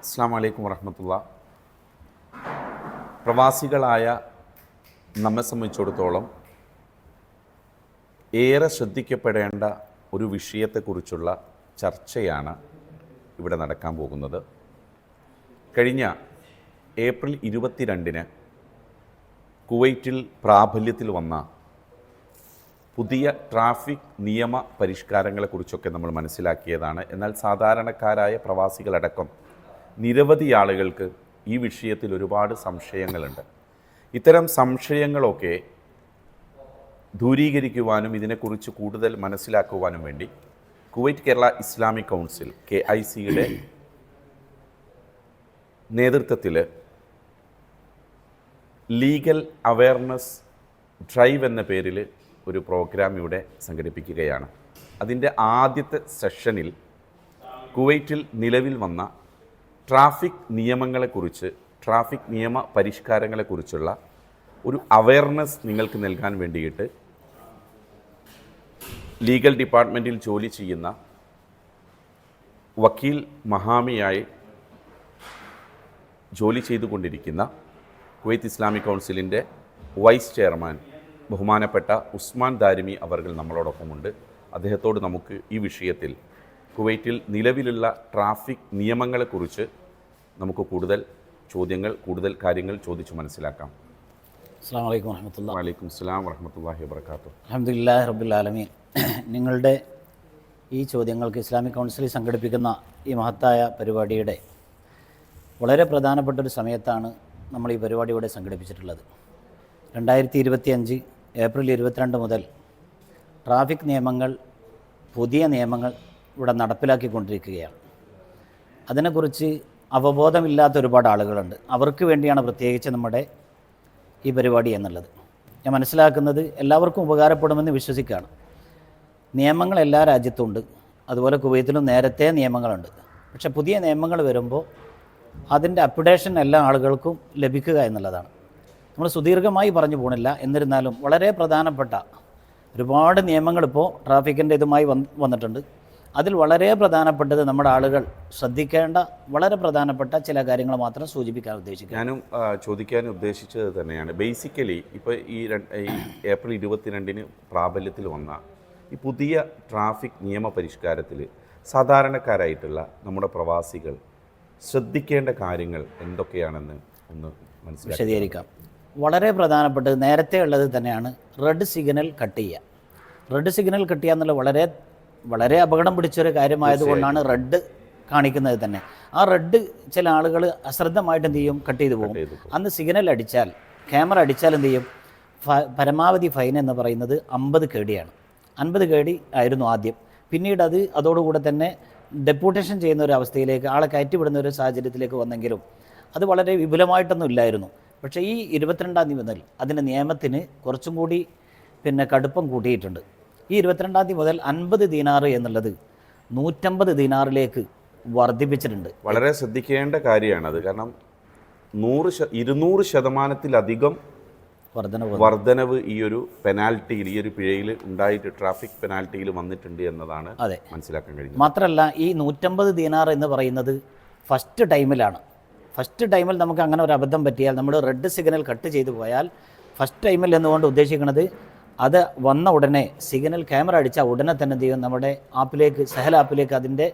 അസ്സാം വലൈക്കും വറഹമത്തുള്ള. പ്രവാസികളായ നമ്മെ സംബന്ധിച്ചിടത്തോളം ഏറെ ശ്രദ്ധിക്കപ്പെടേണ്ട ഒരു വിഷയത്തെക്കുറിച്ചുള്ള ചർച്ചയാണ് ഇവിടെ നടക്കാൻ പോകുന്നത്. കഴിഞ്ഞ ഏപ്രിൽ ഇരുപത്തിരണ്ടിന് കുവൈറ്റിൽ പ്രാബല്യത്തിൽ വന്ന പുതിയ ട്രാഫിക് നിയമ പരിഷ്കാരങ്ങളെക്കുറിച്ചൊക്കെ നമ്മൾ മനസ്സിലാക്കിയതാണ്. എന്നാൽ സാധാരണക്കാരായ പ്രവാസികളടക്കം നിരവധി ആളുകൾക്ക് ഈ വിഷയത്തിൽ ഒരുപാട് സംശയങ്ങളുണ്ട്. ഇത്തരം സംശയങ്ങളൊക്കെ ദൂരീകരിക്കുവാനും ഇതിനെക്കുറിച്ച് കൂടുതൽ മനസ്സിലാക്കുവാനും വേണ്ടി Kuwait Kerala Islamic council K I സിയുടെ നേതൃത്വത്തിൽ ലീഗൽ അവയർനെസ് ഡ്രൈവ് എന്ന പേരിൽ ഒരു പ്രോഗ്രാം ഇവിടെ സംഘടിപ്പിക്കുകയാണ്. അതിന്റെ ആദ്യത്തെ സെഷനിൽ കുവൈറ്റിൽ നിലവിൽ വന്ന ട്രാഫിക് നിയമങ്ങളെക്കുറിച്ച് ട്രാഫിക് നിയമ പരിഷ്കാരങ്ങളെക്കുറിച്ചുള്ള ഒരു അവയർനെസ് നിങ്ങൾക്ക് നൽകാൻ വേണ്ടിയിട്ട് ലീഗൽ ഡിപ്പാർട്ട്മെന്റിൽ ജോലി ചെയ്യുന്ന വക്കീൽ മഹാമിയായി ജോലി ചെയ്തുകൊണ്ടിരിക്കുന്ന കുവൈത്ത് ഇസ്ലാമിക് കൗൺസിലിന്റെ വൈസ് ചെയർമാൻ ബഹുമാനപ്പെട്ട ഉസ്മാൻ ദാരിമി അവർകൾ നമ്മളോടൊപ്പമുണ്ട്. അദ്ദേഹത്തോട് നമുക്ക് ഈ വിഷയത്തിൽ കുവൈറ്റിൽ നിലവിലുള്ള ട്രാഫിക് നിയമങ്ങളെക്കുറിച്ച് നമുക്ക് കൂടുതൽ ചോദ്യങ്ങൾ കൂടുതൽ കാര്യങ്ങൾ ചോദിച്ച് മനസ്സിലാക്കാം. അസ്സാം വലൈക്കും വറഹമത്തുള്ള വലൈക്കും സ്ലാം വറഹമത്തല്ലാഹി വാബർക്കാത്തു റബുല്ലാലമീൻ നിങ്ങളുടെ ഈ ചോദ്യങ്ങൾക്ക് ഇസ്ലാമിക് കൗൺസിൽ സംഘടിപ്പിക്കുന്ന ഈ മഹത്തായ പരിപാടിയുടെ വളരെ പ്രധാനപ്പെട്ട ഒരു സമയത്താണ് നമ്മൾ ഈ പരിപാടി ഇവിടെ സംഘടിപ്പിച്ചിട്ടുള്ളത്. രണ്ടായിരത്തി ഇരുപത്തി അഞ്ച് ഏപ്രിൽ ഇരുപത്തിരണ്ട് മുതൽ ട്രാഫിക് നിയമങ്ങൾ പുതിയ നിയമങ്ങൾ ഇവിടെ നടപ്പിലാക്കിക്കൊണ്ടിരിക്കുകയാണ്. അതിനെക്കുറിച്ച് അവബോധമില്ലാത്ത ഒരുപാട് ആളുകളുണ്ട്. അവർക്ക് വേണ്ടിയാണ് പ്രത്യേകിച്ച് നമ്മുടെ ഈ പരിപാടി എന്നുള്ളത്. ഞാൻ മനസ്സിലാക്കുന്നത് എല്ലാവർക്കും ഉപകാരപ്പെടുമെന്ന് വിശ്വസിക്കുകയാണ്. നിയമങ്ങൾ എല്ലാ രാജ്യത്തും ഉണ്ട്. അതുപോലെ കുവൈത്തിലും നേരത്തെ നിയമങ്ങളുണ്ട്. പക്ഷേ പുതിയ നിയമങ്ങൾ വരുമ്പോൾ അതിന്റെ അപ്ഡേഷൻ എല്ലാ ആളുകൾക്കും ലഭിക്കുക എന്നുള്ളതാണ്. നമ്മൾ സുദീർഘമായി പറഞ്ഞു പോണില്ല. എന്നിരുന്നാലും വളരെ പ്രധാനപ്പെട്ട ഒരുപാട് നിയമങ്ങളിപ്പോൾ ട്രാഫിക്കിന്റെ ഇതുമായി വന്നിട്ടുണ്ട്. അതിൽ വളരെ പ്രധാനപ്പെട്ടത് നമ്മുടെ ആളുകൾ ശ്രദ്ധിക്കേണ്ട വളരെ പ്രധാനപ്പെട്ട ചില കാര്യങ്ങൾ മാത്രം സൂചിപ്പിക്കാൻ ഉദ്ദേശിക്കും ഞാനും ചോദിക്കാൻ ഉദ്ദേശിച്ചത് തന്നെയാണ്. ബേസിക്കലി ഇപ്പോൾ ഈ ഏപ്രിൽ ഇരുപത്തിരണ്ടിന് പ്രാബല്യത്തിൽ വന്ന ഈ പുതിയ ട്രാഫിക് നിയമപരിഷ്കാരത്തിൽ സാധാരണക്കാരായിട്ടുള്ള നമ്മുടെ പ്രവാസികൾ ശ്രദ്ധിക്കേണ്ട കാര്യങ്ങൾ എന്തൊക്കെയാണെന്ന് ഒന്ന് മനസ്സിലാക്കാം വിശദീകരിക്കാം. വളരെ പ്രധാനപ്പെട്ടത് നേരത്തെ ഉള്ളത് തന്നെയാണ് റെഡ് സിഗ്നൽ കട്ട് ചെയ്യുക. റെഡ് സിഗ്നൽ കട്ട് ചെയ്യുക എന്നുള്ള വളരെ വളരെ അപകടം പിടിച്ചൊരു കാര്യമായതുകൊണ്ടാണ് റെഡ് കാണിക്കുന്നത് തന്നെ. ആ റെഡ് ചില ആളുകൾ അശ്രദ്ധമായിട്ട് എന്ത് ചെയ്യും? കട്ട് ചെയ്ത് പോകും. അന്ന് സിഗ്നൽ അടിച്ചാൽ ക്യാമറ അടിച്ചാൽ എന്ത് ചെയ്യും? പരമാവധി ഫൈൻ എന്ന് പറയുന്നത് അമ്പത് കേടിയാണ്. അൻപത് കേടി ആയിരുന്നു ആദ്യം. പിന്നീട് അത് അതോടുകൂടെ തന്നെ ഡെപ്യൂട്ടേഷൻ ചെയ്യുന്ന ഒരു അവസ്ഥയിലേക്ക് ആളെ കയറ്റിവിടുന്ന ഒരു സാഹചര്യത്തിലേക്ക് വന്നെങ്കിലും അത് വളരെ വിപുലമായിട്ടൊന്നും ഇല്ലായിരുന്നു. പക്ഷേ ഈ ഇരുപത്തിരണ്ടാം തീയതി മുതൽ അതിന്റെ നിയമത്തിന് കുറച്ചും കൂടി പിന്നെ കടുപ്പം കൂട്ടിയിട്ടുണ്ട്. ഈ ഇരുപത്തിരണ്ടാം തീയതി മുതൽ അൻപത് ദിനാറ് എന്നുള്ളത് നൂറ്റമ്പത് ദിനാറിലേക്ക് വർദ്ധിപ്പിച്ചിട്ടുണ്ട്. വളരെ ശ്രദ്ധിക്കേണ്ട കാര്യമാണത് കാരണം നൂറ് ഇരുന്നൂറ് ശതമാനത്തിലധികം വർധനവ് വർധനവ് ഈ ഒരു പെനാൽറ്റിയിൽ ഈ ഒരു പിഴയിൽ ഉണ്ടായിട്ട് ട്രാഫിക് പെനാൽറ്റിയിൽ വന്നിട്ടുണ്ട് എന്നതാണ് അതെ. മനസ്സിലാക്കാൻ കഴിഞ്ഞത് മാത്രമല്ല ഈ നൂറ്റമ്പത് ദിനാർ എന്ന് പറയുന്നത് ഫസ്റ്റ് ടൈമിലാണ്. ഫസ്റ്റ് ടൈമിൽ നമുക്ക് അങ്ങനെ ഒരു അബദ്ധം പറ്റിയാൽ നമ്മൾ റെഡ് സിഗ്നൽ കട്ട് ചെയ്തു പോയാൽ ഫസ്റ്റ് ടൈമിൽ എന്നുകൊണ്ട് ഉദ്ദേശിക്കുന്നത്? അത് വന്ന ഉടനെ സിഗ്നൽ ക്യാമറ അടിച്ചാൽ ഉടനെ തന്നെ എന്ത് ചെയ്യും? നമ്മുടെ ആപ്പിലേക്ക് സഹൽ ആപ്പിലേക്ക് അതിന്റെ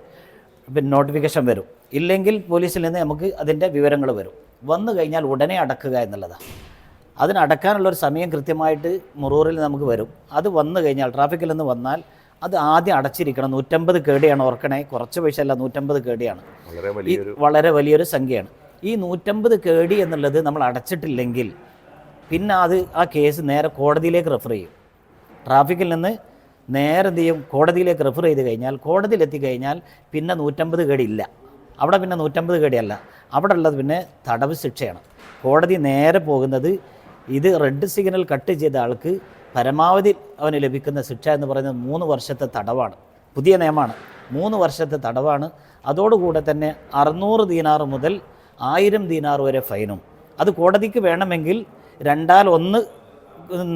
പിന്നെ നോട്ടിഫിക്കേഷൻ വരും. ഇല്ലെങ്കിൽ പോലീസിൽ നിന്ന് നമുക്ക് അതിന്റെ വിവരങ്ങൾ വരും. വന്നു കഴിഞ്ഞാൽ ഉടനെ അടക്കുക എന്നുള്ളതാണ് അതിനടക്കാനുള്ളൊരു സമയം കൃത്യമായിട്ട് മുറൂറിൽ നമുക്ക് വരും. അത് വന്നു കഴിഞ്ഞാൽ ട്രാഫിക്കിൽ നിന്ന് വന്നാൽ അത് ആദ്യം അടച്ചിരിക്കണം. നൂറ്റമ്പത് കേടിയാണ് ഓർക്കണേ. കുറച്ച് പൈസ അല്ല നൂറ്റമ്പത് കേടിയാണ്. വളരെ വലിയൊരു സംഖ്യയാണ്. ഈ നൂറ്റമ്പത് കേടി എന്നുള്ളത് നമ്മൾ അടച്ചിട്ടില്ലെങ്കിൽ പിന്നെ അത് ആ കേസ് നേരെ കോടതിയിലേക്ക് റെഫർ ചെയ്യും. ട്രാഫിക്കിൽ നിന്ന് നേരെ എന്ത് ചെയ്യും? കോടതിയിലേക്ക് റെഫർ ചെയ്ത് കഴിഞ്ഞാൽ കോടതിയിൽ എത്തിക്കഴിഞ്ഞാൽ പിന്നെ നൂറ്റമ്പത് കേടി ഇല്ല അവിടെ പിന്നെ നൂറ്റമ്പത് കേടിയല്ല. അവിടെ ഉള്ളത് പിന്നെ തടവ് ശിക്ഷയാണ്. കോടതി നേരെ പോകുന്നത് ഇത് റെഡ് സിഗ്നൽ കട്ട് ചെയ്ത ആൾക്ക് പരമാവധി അവന് ലഭിക്കുന്ന ശിക്ഷ എന്ന് പറയുന്നത് മൂന്ന് വർഷത്തെ തടവാണ്. പുതിയ നിയമമാണ്. മൂന്ന് വർഷത്തെ തടവാണ്. അതോടുകൂടെ തന്നെ അറുന്നൂറ് ദീനാറ് മുതൽ ആയിരം ദീനാറ് വരെ ഫൈനും. അത് കോടതിക്ക് വേണമെങ്കിൽ രണ്ടാൽ ഒന്ന്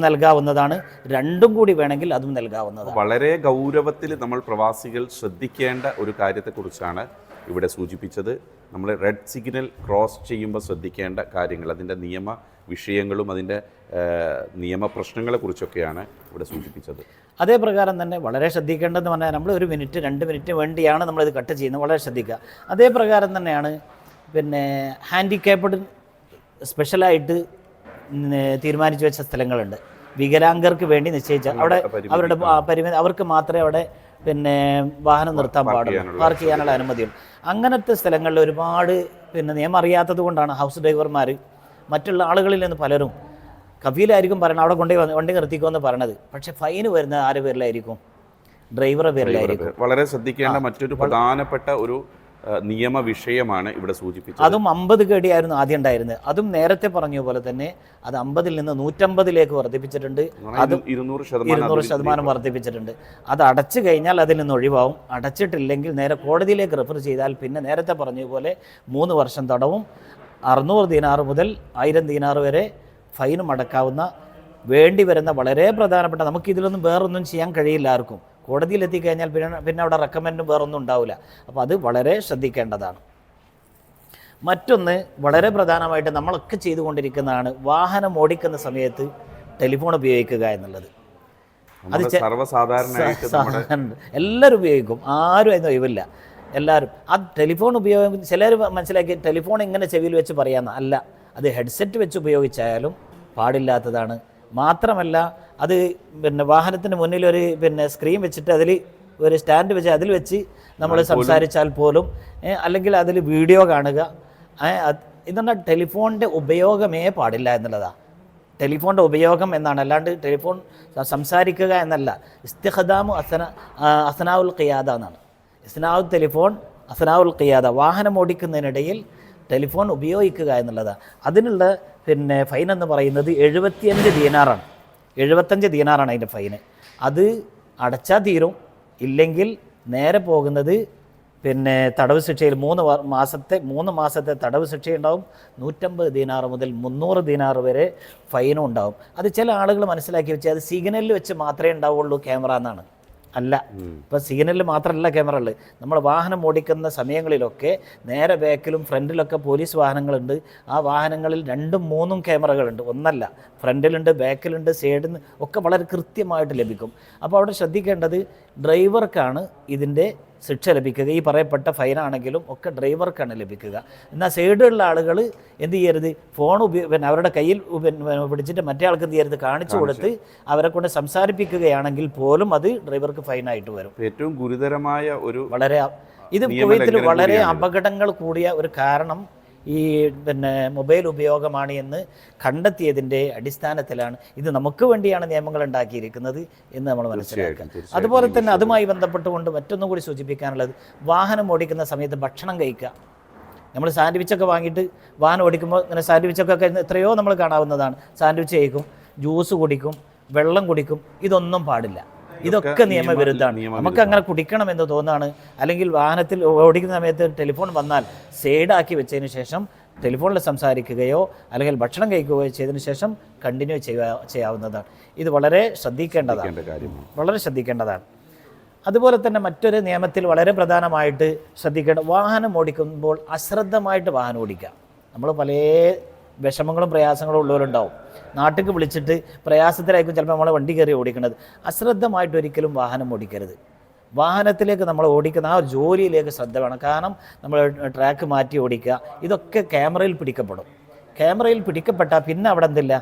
നൽകാവുന്നതാണ്. രണ്ടും കൂടി വേണമെങ്കിൽ അതും നൽകാവുന്നതാണ്. വളരെ ഗൗരവത്തിൽ നമ്മൾ പ്രവാസികൾ ശ്രദ്ധിക്കേണ്ട ഒരു കാര്യത്തെക്കുറിച്ചാണ് ഇവിടെ സൂചിപ്പിച്ചത്. നമ്മൾ റെഡ് സിഗ്നൽ ക്രോസ് ചെയ്യുമ്പോൾ ശ്രദ്ധിക്കേണ്ട കാര്യങ്ങൾ അതിന്റെ നിയമ വിഷയങ്ങളും അതിന്റെ നിയമപ്രശ്നങ്ങളെക്കുറിച്ചൊക്കെയാണ് നിയമ പ്രശ്നങ്ങളെക്കുറിച്ചൊക്കെയാണ് ഇവിടെ സൂചിപ്പിച്ചത്. അതേ പ്രകാരം തന്നെ വളരെ ശ്രദ്ധിക്കേണ്ടതെന്ന് പറഞ്ഞാൽ നമ്മൾ ഒരു മിനിറ്റ് രണ്ട് മിനിറ്റ് വേണ്ടിയാണ് നമ്മളിത് കട്ട് ചെയ്യുന്നത്. വളരെ ശ്രദ്ധിക്കുക. അതേ പ്രകാരം തന്നെയാണ് പിന്നെ ഹാൻഡിക്യാപ്ഡ് സ്പെഷ്യലായിട്ട് തീരുമാനിച്ചു വെച്ച സ്ഥലങ്ങളുണ്ട്. വികലാംഗർക്ക് വേണ്ടി നിശ്ചയിച്ച അവിടെ അവരുടെ പരിമിതി അവർക്ക് മാത്രമേ അവിടെ പിന്നെ വാഹനം നിർത്താൻ പാടുള്ളൂ. പാർക്ക് ചെയ്യാനുള്ള അനുമതിയുള്ളൂ. അങ്ങനത്തെ സ്ഥലങ്ങളിൽ ഒരുപാട് പിന്നെ നിയമം അറിയാത്തത് കൊണ്ടാണ് ഹൗസ് ഡ്രൈവർമാർ മറ്റുള്ള ആളുകളിൽ നിന്ന് പലരും കഫീലായിരിക്കും പറയണത് അവിടെ കൊണ്ടേ വന്ന് വണ്ടി നിർത്തിക്കുമെന്ന് പറയണത്. പക്ഷേ ഫൈന് വരുന്നത് ആരുടെ പേരിലായിരിക്കും? ഡ്രൈവറുടെ പേരിലായിരിക്കും. വളരെ ശ്രദ്ധിക്കേണ്ട മറ്റൊരു പ്രധാനപ്പെട്ട ഒരു നിയമ വിഷയമാണ് ഇവിടെ സൂചിപ്പിച്ചത്. അതും അമ്പത് കേടിയായിരുന്നു ആദ്യം ഉണ്ടായിരുന്നത്. അതും നേരത്തെ പറഞ്ഞ പോലെ തന്നെ അത് അമ്പതിൽ നിന്ന് നൂറ്റമ്പതിലേക്ക് വർദ്ധിപ്പിച്ചിട്ടുണ്ട്. അത് ഇരു- ഇരുന്നൂറ് ശതമാനം ഇരുന്നൂറ് ശതമാനം വർദ്ധിപ്പിച്ചിട്ടുണ്ട്. അത് അടച്ചു കഴിഞ്ഞാൽ അതിൽ നിന്ന് ഒഴിവാവും. അടച്ചിട്ടില്ലെങ്കിൽ നേരെ കോടതിയിലേക്ക് റെഫർ ചെയ്താൽ പിന്നെ നേരത്തെ പറഞ്ഞ പോലെ മൂന്ന് വർഷം തടവും അറുന്നൂറ് ദീനാറ് മുതൽ ആയിരം ദീനാറ് വരെ ഫൈനും അടക്കാവുന്ന വേണ്ടി വരുന്ന വളരെ പ്രധാനപ്പെട്ട നമുക്ക് ഇതിലൊന്നും വേറൊന്നും ചെയ്യാൻ കഴിയില്ല ആർക്കും. കോടതിയിൽ എത്തിക്കഴിഞ്ഞാൽ പിന്നെ പിന്നെ അവിടെ റെക്കമെൻഡും വേറൊന്നും ഉണ്ടാവില്ല. അപ്പോൾ അത് വളരെ ശ്രദ്ധിക്കേണ്ടതാണ്. മറ്റൊന്ന് വളരെ പ്രധാനമായിട്ട് നമ്മളൊക്കെ ചെയ്തുകൊണ്ടിരിക്കുന്നതാണ് വാഹനം ഓടിക്കുന്ന സമയത്ത് ടെലിഫോൺ ഉപയോഗിക്കുക എന്നുള്ളത്. അത് സർവസാധാരണ എല്ലാവരും ഉപയോഗിക്കും. ആരും അതിന് ഒഴിവില്ല. എല്ലാവരും. ആ ടെലിഫോൺ ഉപയോഗം ചിലർ മനസ്സിലാക്കി ടെലിഫോൺ ഇങ്ങനെ ചെവിയിൽ വെച്ച് പറയാമെന്ന് അല്ല. അത് ഹെഡ്സെറ്റ് വെച്ച് ഉപയോഗിച്ചായാലും പാടില്ലാത്തതാണ്. മാത്രമല്ല അത് പിന്നെ വാഹനത്തിന് മുന്നിൽ ഒരു പിന്നെ സ്ക്രീൻ വെച്ചിട്ട് അതിൽ ഒരു സ്റ്റാൻഡ് വെച്ച് അതിൽ വെച്ച് നമ്മൾ സംസാരിച്ചാൽ പോലും അല്ലെങ്കിൽ അതിൽ വീഡിയോ കാണുക. ഇതെന്നാൽ ടെലിഫോണിന്റെ ഉപയോഗമേ പാടില്ല എന്നുള്ളതാണ് ടെലിഫോണിന്റെ ഉപയോഗം എന്നാണ്. അല്ലാണ്ട് ടെലിഫോൺ സംസാരിക്കുക എന്നല്ല. ഇസ്തിഖദാമു അസന അസനാവുൽ ഖിയാദ എന്നാണ്. ഇസ്നാവു ടെലിഫോൺ അസനാവുൽ ഖിയാദ. വാഹനം ഓടിക്കുന്നതിനിടയിൽ ടെലിഫോൺ ഉപയോഗിക്കുക എന്നുള്ളതാണ് അതിനുള്ള പിന്നെ ഫൈൻ എന്ന് പറയുന്നത് എഴുപത്തിയഞ്ച് ദീനാറാണ്. എഴുപത്തഞ്ച് ദീനാറാണ് അതിന്റെ ഫൈന്. അത് അടച്ചാൽ തീരും. ഇല്ലെങ്കിൽ നേരെ പോകുന്നത് പിന്നെ തടവ് ശിക്ഷയിൽ മൂന്ന് മാസത്തെ മൂന്ന് മാസത്തെ തടവ് ശിക്ഷയുണ്ടാവും. നൂറ്റമ്പത് ദിനാറ് മുതൽ മുന്നൂറ് ദിനാറ് വരെ ഫൈനും ഉണ്ടാവും. അത് ചില ആളുകൾ മനസ്സിലാക്കി വെച്ചാൽ അത് സിഗ്നലിൽ വെച്ച് മാത്രമേ ഉണ്ടാവുള്ളൂ ക്യാമറ എന്നാണ്. അല്ല. ഇപ്പം സിഗ്നലിൽ മാത്രമല്ല ക്യാമറ ഉള്ളത്. നമ്മൾ വാഹനം ഓടിക്കുന്ന സമയങ്ങളിലൊക്കെ നേരെ ബാക്കിലും ഫ്രണ്ടിലൊക്കെ പോലീസ് വാഹനങ്ങളുണ്ട്. ആ വാഹനങ്ങളിൽ രണ്ടും മൂന്നും ക്യാമറകളുണ്ട്. ഒന്നല്ല ഫ്രണ്ടിലുണ്ട് ബാക്കിലുണ്ട് സൈഡിൽ നിന്ന് ഒക്കെ വളരെ കൃത്യമായിട്ട് ലഭിക്കും. അപ്പോൾ അവിടെ ശ്രദ്ധിക്കേണ്ടത് ഡ്രൈവർക്കാണ് ഇതിന്റെ ശിക്ഷ ലഭിക്കുക. ഈ പറയപ്പെട്ട ഫൈനാണെങ്കിലും ഒക്കെ ഡ്രൈവർക്കാണ് ലഭിക്കുക. എന്നാൽ സൈഡിലുള്ള ആളുകൾ എന്ത് ചെയ്യരുത്? ഫോൺ ഉപയോ പിന്നെ അവരുടെ കയ്യിൽ പിടിച്ചിട്ട് മറ്റേ ആൾക്ക് എന്ത് ചെയ്യരുത്? കാണിച്ചു കൊടുത്ത് അവരെ കൊണ്ട് സംസാരിപ്പിക്കുകയാണെങ്കിൽ പോലും അത് ഡ്രൈവർക്ക് ഫൈനായിട്ട് വരും. ഏറ്റവും ഗുരുതരമായ ഒരു വളരെ ഇത് കുവൈത്തിൽ വളരെ അപകടങ്ങൾ കൂടിയ ഒരു കാരണം ഈ പിന്നെ മൊബൈൽ ഉപയോഗമാണ് എന്ന് കണ്ടെത്തിയതിന്റെ അടിസ്ഥാനത്തിലാണ് ഇത് നമുക്ക് വേണ്ടിയാണ് നിയമങ്ങൾ ഉണ്ടാക്കിയിരിക്കുന്നത് എന്ന് നമ്മൾ മനസ്സിലാക്കുക. അതുപോലെ തന്നെ അതുമായി ബന്ധപ്പെട്ടുകൊണ്ട് മറ്റൊന്നും കൂടി സൂചിപ്പിക്കാനുള്ളത് വാഹനം ഓടിക്കുന്ന സമയത്ത് ഭക്ഷണം കഴിക്കുക. നമ്മൾ സാൻഡ്വിച്ചൊക്കെ വാങ്ങിയിട്ട് വാഹനം ഓടിക്കുമ്പോൾ ഇങ്ങനെ സാൻഡ്വിച്ചൊക്കെ ഒക്കെ എത്രയോ നമ്മൾ കാണാവുന്നതാണ്. സാൻഡ്വിച്ച് കഴിക്കും ജ്യൂസ് കുടിക്കും വെള്ളം കുടിക്കും ഇതൊന്നും പാടില്ല. ഇതൊക്കെ നിയമവിരുദ്ധമാണ്. നമുക്ക് അങ്ങനെ കുടിക്കണം എന്ന് തോന്നുകയാണ് അല്ലെങ്കിൽ വാഹനത്തിൽ ഓടിക്കുന്ന സമയത്ത് ടെലിഫോൺ വന്നാൽ സൈഡാക്കി വെച്ചതിന് ശേഷം ടെലിഫോണിൽ സംസാരിക്കുകയോ അല്ലെങ്കിൽ ഭക്ഷണം കഴിക്കുകയോ ചെയ്തതിന് ശേഷം കണ്ടിന്യൂ ചെയ്യുക ചെയ്യാവുന്നതാണ്. ഇത് വളരെ ശ്രദ്ധിക്കേണ്ടതാണ്. വളരെ ശ്രദ്ധിക്കേണ്ടതാണ്. അതുപോലെ തന്നെ മറ്റൊരു നിയമത്തിൽ വളരെ പ്രധാനമായിട്ട് ശ്രദ്ധിക്കേണ്ട വാഹനം ഓടിക്കുമ്പോൾ അശ്രദ്ധമായിട്ട് വാഹനം ഓടിക്കുക. നമ്മൾ പല വിഷമങ്ങളും പ്രയാസങ്ങളും ഉള്ളവരുണ്ടാവും. നാട്ടിലേക്ക് വിളിച്ചിട്ട് പ്രയാസത്തിലായിരിക്കും ചിലപ്പോൾ നമ്മളെ വണ്ടി കയറി ഓടിക്കുന്നത് അശ്രദ്ധമായിട്ട് ഒരിക്കലും വാഹനം ഓടിക്കരുത്. വാഹനത്തിലേക്ക് നമ്മൾ ഓടിക്കുന്ന ആ ഒരു ജോലിയിലേക്ക് ശ്രദ്ധ വേണം. കാരണം നമ്മൾ ട്രാക്ക് മാറ്റി ഓടിക്കുക ഇതൊക്കെ ക്യാമറയിൽ പിടിക്കപ്പെടും. ക്യാമറയിൽ പിടിക്കപ്പെട്ടാൽ പിന്നെ അവിടെ എന്തില്ല?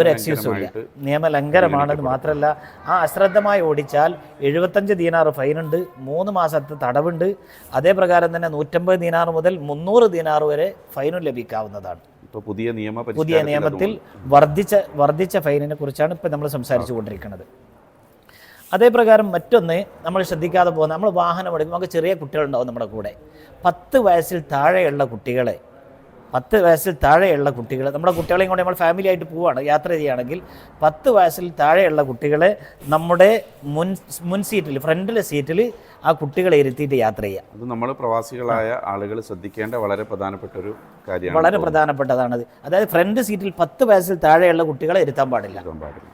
ഒരു എക്സ്ക്യൂസും ഇല്ല. നിയമലംഘനമാണെന്ന് മാത്രമല്ല ആ അശ്രദ്ധമായി ഓടിച്ചാൽ എഴുപത്തഞ്ച് ദീനാറ് ഫൈനുണ്ട് മൂന്ന് മാസത്തെ തടവുണ്ട്. അതേ പ്രകാരം തന്നെ നൂറ്റമ്പത് ദീനാറ് മുതൽ മുന്നൂറ് ദീനാറ് വരെ ഫൈനും ലഭിക്കാവുന്നതാണ്. പുതിയ നിയമ പുതിയ നിയമത്തിൽ വർദ്ധിച്ച വർദ്ധിച്ച ഫൈനിനെ കുറിച്ചാണ് ഇപ്പം നമ്മൾ സംസാരിച്ചു കൊണ്ടിരിക്കുന്നത് അതേപ്രകാരം മറ്റൊന്ന് നമ്മൾ ശ്രദ്ധിക്കാതെ പോകുന്ന നമ്മൾ വാഹനം എടുക്കുമ്പോൾ നമുക്ക് ചെറിയ കുട്ടികളുണ്ടാവും നമ്മുടെ കൂടെ. പത്ത് വയസ്സിൽ താഴെയുള്ള കുട്ടികളെ പത്ത് വയസ്സിൽ താഴെയുള്ള കുട്ടികൾ നമ്മുടെ കുട്ടികളെയും കൊണ്ട് നമ്മൾ ഫാമിലി ആയിട്ട് പോവുകയാണ് യാത്ര ചെയ്യുകയാണെങ്കിൽ പത്ത് വയസ്സിൽ താഴെയുള്ള കുട്ടികളെ നമ്മുടെ മുൻ മുൻ സീറ്റിൽ ഫ്രണ്ടിലെ സീറ്റിൽ ആ കുട്ടികളെ ഇരുത്തിയിട്ട് യാത്ര ചെയ്യുക. അത് നമ്മൾ പ്രവാസികളായ ആളുകൾ ശ്രദ്ധിക്കേണ്ട വളരെ പ്രധാനപ്പെട്ട ഒരു കാര്യമാണ് വളരെ പ്രധാനപ്പെട്ടതാണത്. അതായത് ഫ്രണ്ട് സീറ്റിൽ പത്ത് വയസ്സിൽ താഴെയുള്ള കുട്ടികളെ ഇരുത്താൻ പാടില്ല. പാടില്ല.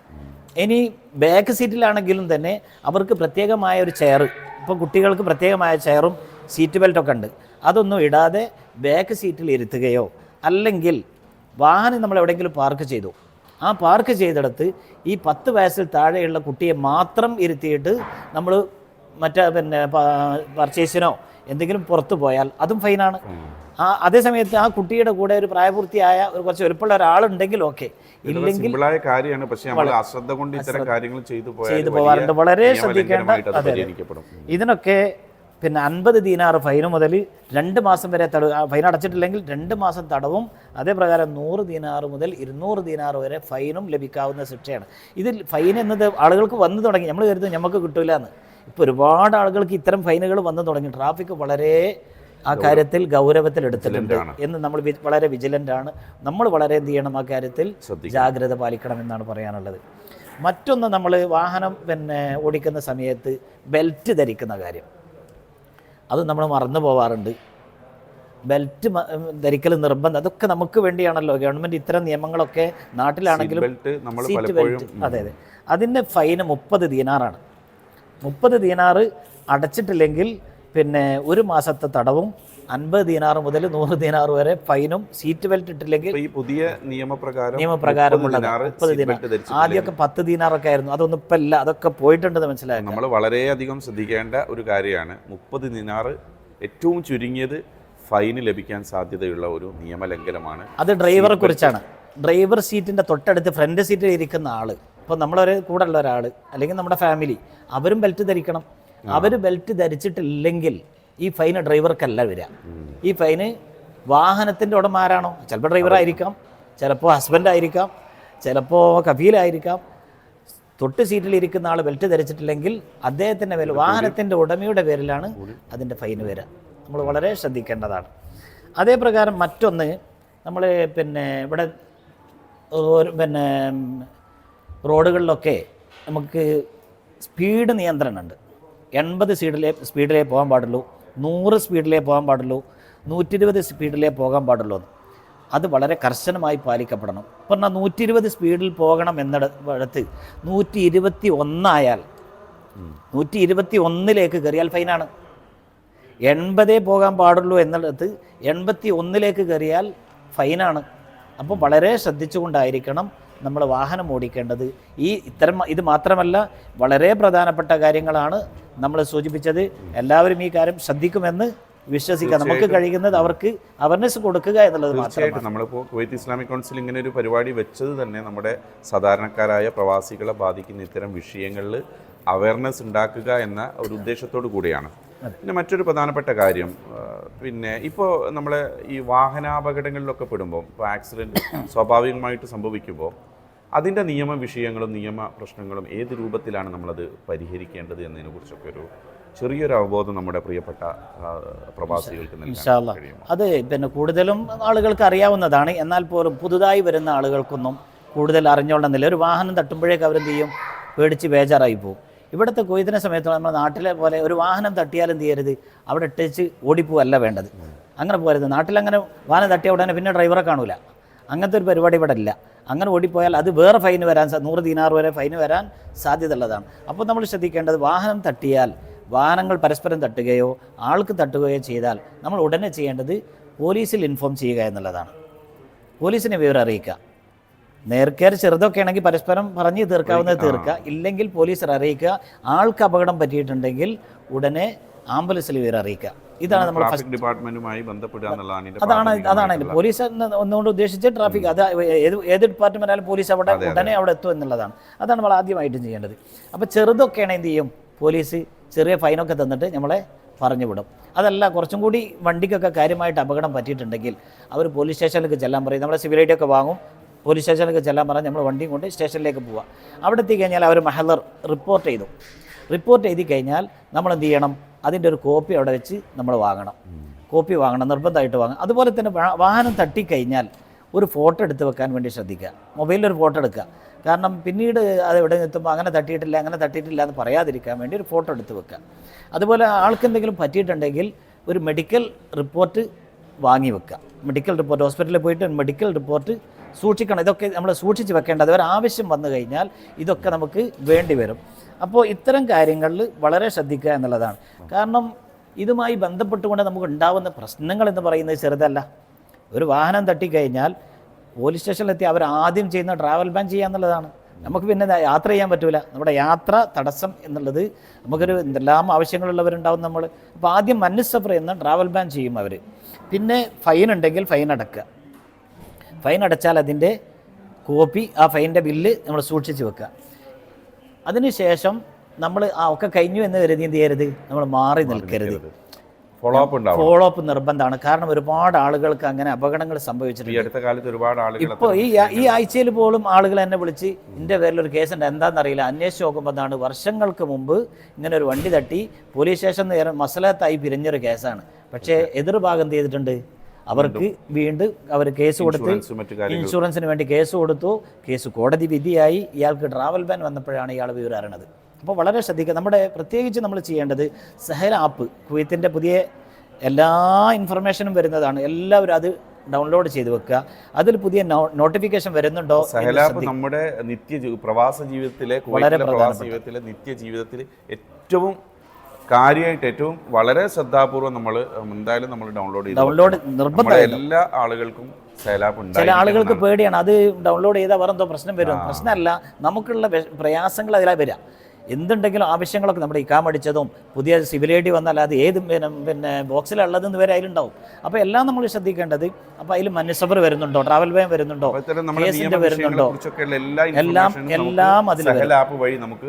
ഇനി ബാക്ക് സീറ്റിലാണെങ്കിലും തന്നെ അവർക്ക് പ്രത്യേകമായ ഒരു ചെയർ ഇപ്പോൾ കുട്ടികൾക്ക് പ്രത്യേകമായ ചെയറും സീറ്റ് ബെൽറ്റൊക്കെ ഉണ്ട്. അതൊന്നും ഇടാതെ ബാക്ക് സീറ്റിൽ ഇരുത്തുകയോ അല്ലെങ്കിൽ വാഹനം നമ്മൾ എവിടെയെങ്കിലും പാർക്ക് ചെയ്തു. ആ പാർക്ക് ചെയ്തിടത്ത് ഈ പത്ത് വയസ്സിൽ താഴെയുള്ള കുട്ടിയെ മാത്രം ഇരുത്തിയിട്ട് നമ്മൾ മറ്റേ പിന്നെ പർച്ചേസിനോ എന്തെങ്കിലും പുറത്തു പോയാൽ അതും ഫൈനാണ് ആ അതേ സമയത്ത് ആ കുട്ടിയുടെ കൂടെ ഒരു പ്രായപൂർത്തിയായ ഒരു കുറച്ച് ഒരുപ്പുള്ള ഒരാളുണ്ടെങ്കിൽ ഓക്കെ ഇല്ലെങ്കിൽ കാര്യമാണ്. പക്ഷേ നമ്മൾ അശ്രദ്ധ കൊണ്ട് ഇത്തരം കാര്യങ്ങൾ ചെയ്തു പോകാറുണ്ട്. വളരെ ശ്രദ്ധിക്കേണ്ട. ഇതിനൊക്കെ പിന്നെ അൻപത് ദീനാറ് ഫൈന് മുതൽ രണ്ട് മാസം വരെ തടവ് ഫൈൻ അടച്ചിട്ടില്ലെങ്കിൽ രണ്ട് മാസം തടവും. അതേപ്രകാരം നൂറ് ദീനാറ് മുതൽ ഇരുന്നൂറ് ദീനാറ് വരെ ഫൈനും ലഭിക്കാവുന്ന ശിക്ഷയാണ്. ഇതിൽ ഫൈൻ എന്നത് ആളുകൾക്ക് വന്നു തുടങ്ങി. നമ്മൾ കരുതും നമുക്ക് കിട്ടില്ല എന്ന് ഇപ്പോൾ ഒരുപാട് ആളുകൾക്ക് ഇത്തരം ഫൈനുകൾ വന്നു തുടങ്ങി. ട്രാഫിക് വളരെ ആ കാര്യത്തിൽ ഗൗരവത്തിൽ എടുത്തിട്ടുണ്ട്. എന്ന് നമ്മൾ വളരെ വിജിലന്റ് ആണ് നമ്മൾ വളരെ എന്ത് ചെയ്യണം? ആ കാര്യത്തിൽ. ജാഗ്രത പാലിക്കണം എന്നാണ് പറയാനുള്ളത്. മറ്റൊന്ന് നമ്മൾ വാഹനം പിന്നെ ഓടിക്കുന്ന സമയത്ത് ബെൽറ്റ് ധരിക്കുന്ന കാര്യം. അത് നമ്മൾ മറന്നു പോവാറുണ്ട്. ബെൽറ്റ് ധരിക്കൽ നിർബന്ധം അതൊക്കെ നമുക്ക് വേണ്ടിയാണല്ലോ. ഗവൺമെന്റ് ഇത്തരം നിയമങ്ങളൊക്കെ നാട്ടിലാണെങ്കിലും സീറ്റ് ബെൽറ്റ് അതെ അതെ. അതിന്റെ ഫൈന് മുപ്പത് ദീനാറാണ്. മുപ്പത് ദീനാറ് അടച്ചിട്ടില്ലെങ്കിൽ പിന്നെ ഒരു മാസത്തെ തടവും അൻപത് ദീനാറ് മുതൽ നൂറ് ദീനാറ് വരെ ഫൈനും സീറ്റ് ബെൽറ്റ് ഇട്ടില്ലെങ്കിൽ ഈ പുതിയ നിയമപ്രകാരം നിയമപ്രകാരമുള്ളത് മുപ്പത് ദിനാർ ആദ്യമൊക്കെ പത്ത് ദീനാറൊക്കെ ആയിരുന്നു. അതൊന്നും ഇപ്പം ഇല്ല. അതൊക്കെ പോയിട്ടുണ്ടെന്ന് മനസ്സിലായി? നമ്മൾ വളരെയധികം ശ്രദ്ധിക്കേണ്ട ഒരു കാര്യമാണ് മുപ്പത് ദിനാറ് ഏറ്റവും ചുരുങ്ങിയത് ഫൈന് ലഭിക്കാൻ സാധ്യതയുള്ള ഒരു നിയമലംഘനമാണ് അത് ഡ്രൈവറെ കുറിച്ചാണ്. ഡ്രൈവർ സീറ്റിന്റെ തൊട്ടടുത്ത് ഫ്രണ്ട് സീറ്റിൽ ഇരിക്കുന്ന ആൾ ഇപ്പോൾ നമ്മളൊരു കൂടെ ഉള്ള ഒരാൾ അല്ലെങ്കിൽ നമ്മുടെ ഫാമിലി അവരും ബെൽറ്റ് ധരിക്കണം. അവർ ബെൽറ്റ് ധരിച്ചിട്ടില്ലെങ്കിൽ ഈ ഫൈന് ഡ്രൈവർക്കല്ല വരിക. ഈ ഫൈന് വാഹനത്തിന്റെ ഉടമ ആരാണോ? ചിലപ്പോൾ ഡ്രൈവർ ആയിരിക്കാം ചിലപ്പോൾ ഹസ്ബൻഡായിരിക്കാം ചിലപ്പോൾ കഫീലായിരിക്കാം. തൊട്ട് സീറ്റിൽ ഇരിക്കുന്ന ആൾ ബെൽറ്റ് ധരിച്ചിട്ടില്ലെങ്കിൽ അദ്ദേഹത്തിന്റെ പേരിൽ വാഹനത്തിന്റെ ഉടമയുടെ പേരിലാണ് അതിന്റെ ഫൈന് വരിക. നമ്മൾ വളരെ ശ്രദ്ധിക്കേണ്ടതാണ്. അതേ പ്രകാരം മറ്റൊന്ന് നമ്മൾ പിന്നെ ഇവിടെ പിന്നെ റോഡുകളിലൊക്കെ നമുക്ക് സ്പീഡ് നിയന്ത്രണമുണ്ട്. എൺപത് സ്പീഡിലേ സ്പീഡിലേ പോകാൻ പാടുള്ളൂ. നൂറ് സ്പീഡിലേ പോകാൻ പാടുള്ളൂ നൂറ്റി ഇരുപത് സ്പീഡിലേ പോകാൻ പാടുള്ളൂ അത് വളരെ കർശനമായി പാലിക്കപ്പെടണം. പറഞ്ഞാൽ നൂറ്റി ഇരുപത് സ്പീഡിൽ പോകണം എന്നിടത്ത് നൂറ്റി ഇരുപത്തി ഒന്നായാൽ നൂറ്റി ഇരുപത്തി ഒന്നിലേക്ക് കയറിയാൽ ഫൈനാണ്. എൺപതേ പോകാൻ പാടുള്ളൂ എന്നിടത്ത് എൺപത്തി ഒന്നിലേക്ക് കയറിയാൽ ഫൈനാണ്. അപ്പോൾ വളരെ ശ്രദ്ധിച്ചുകൊണ്ടായിരിക്കണം നമ്മൾ വാഹനം ഓടിക്കേണ്ടത്. ഈ ഇത്തരം ഇത് മാത്രമല്ല വളരെ പ്രധാനപ്പെട്ട കാര്യങ്ങളാണ് നമ്മൾ സൂചിപ്പിച്ചത്. എല്ലാവരും ഈ കാര്യം ശ്രദ്ധിക്കുമെന്ന് വിശ്വസിക്കാം. നമുക്ക് കഴിയുന്നത് അവർക്ക് അവയർനെസ് കൊടുക്കുക എന്നുള്ളത് തീർച്ചയായിട്ടും. നമ്മളിപ്പോൾ കുവൈത്ത് ഇസ്ലാമിക് കൗൺസിൽ ഇങ്ങനെ ഒരു പരിപാടി വെച്ചത് തന്നെ നമ്മുടെ സാധാരണക്കാരായ പ്രവാസികളെ ബാധിക്കുന്ന ഇത്തരം വിഷയങ്ങളിൽ അവയർനെസ് ഉണ്ടാക്കുക എന്ന ഒരു ഉദ്ദേശത്തോടു കൂടിയാണ്. പിന്നെ മറ്റൊരു പ്രധാനപ്പെട്ട കാര്യം പിന്നെ ഇപ്പോൾ നമ്മൾ ഈ വാഹനാപകടങ്ങളിലൊക്കെ പെടുമ്പോൾ ഇപ്പോൾ ആക്സിഡന്റ് സ്വാഭാവികമായിട്ട് സംഭവിക്കുമ്പോൾ അതിന്റെ നിയമ വിഷയങ്ങളും നിയമ പ്രശ്നങ്ങളും ഏത് രൂപത്തിലാണ് നമ്മളത് പരിഹരിക്കേണ്ടത് എന്നതിനെക്കുറിച്ചൊക്കെ ഒരു ചെറിയൊരു അവബോധം നമ്മുടെ പ്രിയപ്പെട്ട പ്രവാസികൾക്ക് അത് പിന്നെ കൂടുതലും ആളുകൾക്ക് അറിയാവുന്നതാണ്. എന്നാൽ പോലും പുതുതായി വരുന്ന ആളുകൾക്കൊന്നും കൂടുതൽ അറിഞ്ഞോണ്ടെന്നില്ല ഒരു വാഹനം തട്ടുമ്പോഴേക്ക് അവരെന്ത് ചെയ്യും? പേടിച്ച് ബേജാറായി പോകും ഇവിടുത്തെ കൊയ്തിനെ സമയത്ത് നമ്മുടെ നാട്ടിലെ പോലെ ഒരു വാഹനം തട്ടിയാൽ എന്ത് ചെയ്യരുത്? അവിടെ ഇട്ടേച്ച് ഓടിപ്പോവല്ല വേണ്ടത്. അങ്ങനെ പോകരുത്. നാട്ടിലങ്ങനെ വാഹനം തട്ടിയ ഉടനെ പിന്നെ ഡ്രൈവറെ കാണൂല. അങ്ങനത്തെ ഒരു പരിപാടി ഇവിടെ ഇല്ല അങ്ങനെ ഓടിപ്പോയാൽ അത് വേറെ ഫൈൻ വരാൻ നൂറ് ദിനാർ വരെ ഫൈൻ വരാൻ സാധ്യത ഉള്ളതാണ് അപ്പോൾ നമ്മൾ ശ്രദ്ധിക്കേണ്ടത് വാഹനം തട്ടിയാൽ വാഹനങ്ങൾ പരസ്പരം തട്ടുകയോ ആൾക്ക് തട്ടുകയോ ചെയ്താൽ നമ്മൾ ഉടനെ ചെയ്യേണ്ടത് പോലീസിൽ ഇൻഫോം ചെയ്യുക എന്നുള്ളതാണ്. പോലീസിനെ വിവരം അറിയിക്കുക. നേർക്കേർ ചെറുതൊക്കെ ആണെങ്കിൽ പരസ്പരം പറഞ്ഞ് തീർക്കാവുന്നത് തീർക്കുക. ഇല്ലെങ്കിൽ പോലീസിൽ അറിയിക്കുക. ആൾക്ക് അപകടം പറ്റിയിട്ടുണ്ടെങ്കിൽ ഉടനെ ആംബുലൻസിൽ വിവരം അറിയിക്കുക. ഇതാണ് നമ്മൾ ഡിപ്പാർട്ട്മെന്റുമായി ബന്ധപ്പെടുക എന്നുള്ളതാണ് അതാണ് അതാണ് പോലീസ് ഒന്നുകൊണ്ട് ഉദ്ദേശിച്ച് ട്രാഫിക്. അത് ഏത് ഏത് ഡിപ്പാർട്ട്മെന്റ് ആയാലും പോലീസ് അവിടെ ഉടനെ അവിടെ എത്തും എന്നുള്ളതാണ്. അതാണ് നമ്മൾ ആദ്യമായിട്ടും ചെയ്യേണ്ടത്. അപ്പോൾ ചെറുതൊക്കെയാണ് എന്ത് ചെയ്യും? പോലീസ് ചെറിയ ഫൈനൊക്കെ തന്നിട്ട് നമ്മളെ പറഞ്ഞു വിടും. അതല്ല കുറച്ചും കൂടി വണ്ടിക്കൊക്കെ കാര്യമായിട്ട് അപകടം പറ്റിയിട്ടുണ്ടെങ്കിൽ അവർ പോലീസ് സ്റ്റേഷനിലേക്ക് ചെല്ലാൻ പറയും. നമ്മളെ സിവിൽ ഐ ഒക്കെ വാങ്ങും. പോലീസ് സ്റ്റേഷനിലേക്ക് ചെല്ലാൻ പറഞ്ഞ് നമ്മൾ വണ്ടിയും കൊണ്ട് സ്റ്റേഷനിലേക്ക് പോവാം. അവിടെ എത്തി കഴിഞ്ഞാൽ അവർ മഹലർ റിപ്പോർട്ട് ചെയ്തു. റിപ്പോർട്ട് എഴുതി കഴിഞ്ഞാൽ നമ്മൾ എന്ത് ചെയ്യണം? അതിന്റെ ഒരു കോപ്പി അവിടെ വെച്ച് നമ്മൾ വാങ്ങണം. കോപ്പി വാങ്ങണം നിർബന്ധമായിട്ട് വാങ്ങണം. അതുപോലെ തന്നെ വാഹനം തട്ടിക്കഴിഞ്ഞാൽ ഒരു ഫോട്ടോ എടുത്ത് വെക്കാൻ വേണ്ടി ശ്രദ്ധിക്കുക. മൊബൈലിൽ ഒരു ഫോട്ടോ എടുക്കുക. കാരണം പിന്നീട് അത് എവിടെ എത്തുമ്പോൾ അങ്ങനെ തട്ടിയിട്ടില്ല അങ്ങനെ തട്ടിയിട്ടില്ല എന്ന് പറയാതിരിക്കാൻ വേണ്ടി ഒരു ഫോട്ടോ എടുത്ത് വെക്കുക. അതുപോലെ ആൾക്കെന്തെങ്കിലും പറ്റിയിട്ടുണ്ടെങ്കിൽ ഒരു മെഡിക്കൽ റിപ്പോർട്ട് വാങ്ങി വെക്കുക. മെഡിക്കൽ റിപ്പോർട്ട് ഹോസ്പിറ്റലിൽ പോയിട്ട് മെഡിക്കൽ റിപ്പോർട്ട് സൂക്ഷിക്കണം. ഇതൊക്കെ നമ്മൾ സൂക്ഷിച്ച് വെക്കേണ്ടത്. ഒരു ആവശ്യം വന്നു കഴിഞ്ഞാൽ ഇതൊക്കെ നമുക്ക് വേണ്ടി വരും. അപ്പോൾ ഇത്തരം കാര്യങ്ങളിൽ വളരെ ശ്രദ്ധിക്കുക എന്നുള്ളതാണ്. കാരണം ഇതുമായി ബന്ധപ്പെട്ടുകൊണ്ട് നമുക്ക് ഉണ്ടാവുന്ന പ്രശ്നങ്ങൾ എന്ന് പറയുന്നത് ചെറുതല്ല. ഒരു വാഹനം തട്ടിക്കഴിഞ്ഞാൽ പോലീസ് സ്റ്റേഷനിലെത്തി അവർ ആദ്യം ചെയ്യുന്ന ട്രാവൽ ബാൻ ചെയ്യുക എന്നുള്ളതാണ്. നമുക്ക് പിന്നെ യാത്ര ചെയ്യാൻ പറ്റില്ല നമ്മുടെ യാത്ര തടസ്സം എന്നുള്ളത് നമുക്കൊരു എന്തെല്ലാം ആവശ്യങ്ങളുള്ളവരുണ്ടാവും നമ്മൾ. അപ്പോൾ ആദ്യം മനസ് സഫർ എന്ന ട്രാവൽ ബാൻ ചെയ്യും അവർ. പിന്നെ ഫൈൻ ഉണ്ടെങ്കിൽ ഫൈൻ അടക്കുക. ഫൈൻ അടച്ചാൽ അതിന്റെ കോപ്പി ആ ഫൈന്റെ ബില്ല് നമ്മൾ സൂക്ഷിച്ച് വെക്കുക. അതിനുശേഷം നമ്മൾ ആ ഒക്കെ കഴിഞ്ഞു എന്ന് കരുതി എന്ത് ചെയ്യരുത്? നമ്മൾ മാറി നിൽക്കരുത്. ഫോളോ അപ്പ് ഫോളോ അപ്പ് നിർബന്ധമാണ്. കാരണം ഒരുപാട് ആളുകൾക്ക് അങ്ങനെ അപകടങ്ങൾ ഈ സംഭവിച്ചിട്ടുണ്ട് അടുത്ത കാലത്ത് ഒരുപാട് ആളുകൾ ഇപ്പോൾ ഈ ഈ ആഴ്ചയിൽ പോലും ആളുകൾ എന്നെ വിളിച്ച് എന്റെ പേരിൽ ഒരു കേസുണ്ട് എന്താണെന്നറിയില്ല അന്വേഷിച്ച് നോക്കുമ്പോൾ എന്താണ് വർഷങ്ങൾക്ക് മുമ്പ് ഇങ്ങനെ ഒരു വണ്ടി തട്ടി പോലീസ് സ്റ്റേഷൻ നേരം മസലത്തായി പിരിഞ്ഞൊരു കേസാണ്. പക്ഷേ എതിർഭാഗം ചെയ്തിട്ടുണ്ട്? അവർക്ക് വീണ്ടും അവർ കേസ് കൊടുത്ത് ഇൻഷുറൻസിന് വേണ്ടി കേസ് കൊടുത്തു. കേസ് കോടതി വിധിയായി. ഇയാൾക്ക് ട്രാവൽ ബാൻ വന്നപ്പോഴാണ് ഇയാൾ വിവരം അറിയണത് അപ്പോൾ വളരെ ശ്രദ്ധിക്കുക നമ്മുടെ പ്രത്യേകിച്ച് നമ്മൾ ചെയ്യേണ്ടത് സഹൽ ആപ്പ് കുവൈത്തിന്റെ പുതിയ എല്ലാ ഇൻഫർമേഷനും വരുന്നതാണ്. എല്ലാവരും അത് ഡൗൺലോഡ് ചെയ്ത് വെക്കുക. അതിൽ പുതിയ നോട്ടിഫിക്കേഷൻ വരുന്നുണ്ടോ സഹലാപ്പ് നമ്മുടെ നിത്യ പ്രവാസ ജീവിതത്തിലെ വളരെ പ്രവാസ ജീവിതത്തിലെ നിത്യ ജീവിതത്തിൽ ഏറ്റവും കാര്യമായിട്ട് ഏറ്റവും വളരെ ശ്രദ്ധാപൂർവം നമ്മൾ എന്തായാലും നമ്മൾ ഡൗൺലോഡ് ചെയ്ത് ഡൗൺലോഡ്. നിർബന്ധം എല്ലാ ആളുകൾക്കും ചില ആളുകൾക്ക് പേടിയാണ്. അത് ഡൗൺലോഡ് ചെയ്താൽ വേറെ എന്തോ പ്രശ്നം വരും. പ്രശ്നമല്ല നമുക്കുള്ള പ്രയാസങ്ങൾ അതിലാ വരാം എന്തുണ്ടെങ്കിലും ആവശ്യങ്ങളൊക്കെ നമ്മുടെ ഇക്കാം അടിച്ചതും പുതിയ സിവിൽ ഐ ഡി വന്നാൽ അത് ഏത് പിന്നെ പിന്നെ ബോക്സിലുള്ളതെന്ന് വരെ അതിലുണ്ടാവും. അപ്പോൾ എല്ലാം നമ്മൾ ശ്രദ്ധിക്കേണ്ടത് അപ്പോൾ അതിൽ മനുസഫർ വരുന്നുണ്ടോ? ട്രാവൽ ബാൻ വരുന്നുണ്ടോ? കേസിന്റെ വരുന്നുണ്ടോ? എല്ലാം എല്ലാം അതിൽ നമുക്ക്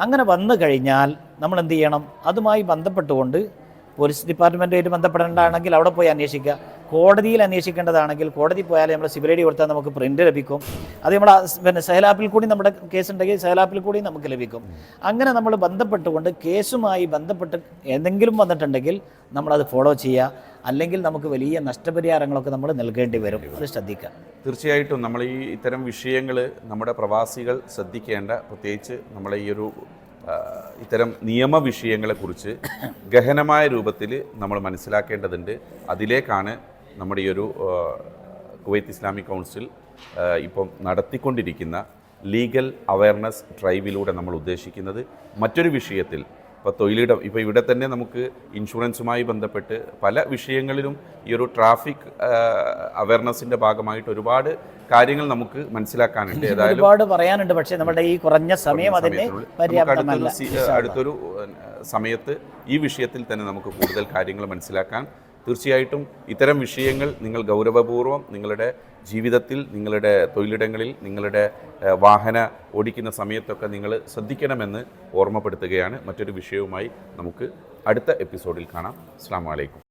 അങ്ങനെ വന്നു കഴിഞ്ഞാൽ നമ്മൾ എന്ത് ചെയ്യണം? അതുമായി ബന്ധപ്പെട്ടുകൊണ്ട് പോലീസ് ഡിപ്പാർട്ട്മെന്റുമായിട്ട് ബന്ധപ്പെടേണ്ടതാണെങ്കിൽ അവിടെ പോയി അന്വേഷിക്കുക. കോടതിയിൽ അന്വേഷിക്കേണ്ടതാണെങ്കിൽ കോടതി പോയാലേ നമ്മൾ സിവിൽ ഐ ഡി കൊടുത്താൽ നമുക്ക് പ്രിന്റ് ലഭിക്കും. അത് നമ്മൾ പിന്നെ സഹലാപ്പിൽ കൂടി നമ്മുടെ കേസ് ഉണ്ടെങ്കിൽ സഹലാപ്പിൽ കൂടി നമുക്ക് ലഭിക്കും. അങ്ങനെ നമ്മൾ ബന്ധപ്പെട്ടുകൊണ്ട് കേസുമായി ബന്ധപ്പെട്ട് എന്തെങ്കിലും വന്നിട്ടുണ്ടെങ്കിൽ നമ്മളത് ഫോളോ ചെയ്യുക. അല്ലെങ്കിൽ നമുക്ക് വലിയ നഷ്ടപരിഹാരങ്ങളൊക്കെ നമ്മൾ നൽകേണ്ടി വരും. അത് ശ്രദ്ധിക്കുക. തീർച്ചയായിട്ടും നമ്മൾ ഈ ഇത്തരം വിഷയങ്ങൾ നമ്മുടെ പ്രവാസികൾ ശ്രദ്ധിക്കേണ്ട. പ്രത്യേകിച്ച് നമ്മളെ ഈ ഒരു ഇത്തരം നിയമ വിഷയങ്ങളെക്കുറിച്ച് ഗഹനമായ രൂപത്തിൽ നമ്മൾ മനസ്സിലാക്കേണ്ടതുണ്ട്. അതിലേക്കാണ് നമ്മുടെ ഈ ഒരു കുവൈത്ത് ഇസ്ലാമിക് കൗൺസിൽ ഇപ്പം നടത്തിക്കൊണ്ടിരിക്കുന്ന ലീഗൽ അവയർനെസ് ഡ്രൈവിലൂടെ നമ്മൾ ഉദ്ദേശിക്കുന്നത്. മറ്റൊരു വിഷയത്തിൽ ഇപ്പോൾ തൊഴിലിടം ഇപ്പോൾ ഇവിടെ തന്നെ നമുക്ക് ഇൻഷുറൻസുമായി ബന്ധപ്പെട്ട് പല വിഷയങ്ങളിലും ഈ ഒരു ട്രാഫിക് അവയർനെസ്സിന്റെ ഭാഗമായിട്ട് ഒരുപാട് കാര്യങ്ങൾ നമുക്ക് മനസ്സിലാക്കാനുണ്ട്. ഏതായാലും ഒരുപാട് പറയാനുണ്ട് പക്ഷേ നമ്മുടെ ഈ കുറഞ്ഞ സമയം അതിന് അടുത്തൊരു സമയത്ത് ഈ വിഷയത്തിൽ തന്നെ നമുക്ക് കൂടുതൽ കാര്യങ്ങൾ മനസ്സിലാക്കാൻ തീർച്ചയായിട്ടും ഇത്തരം വിഷയങ്ങൾ നിങ്ങൾ ഗൗരവപൂർവം നിങ്ങളുടെ ജീവിതത്തിൽ നിങ്ങളുടെ തൊഴിലിടങ്ങളിൽ നിങ്ങളുടെ വാഹന ഓടിക്കുന്ന സമയത്തൊക്കെ നിങ്ങൾ ശ്രദ്ധിക്കണമെന്ന് ഓർമ്മപ്പെടുത്തുകയാണ്. മറ്റൊരു വിഷയവുമായി നമുക്ക് അടുത്ത എപ്പിസോഡിൽ കാണാം. അസ്സാം വലൈക്കും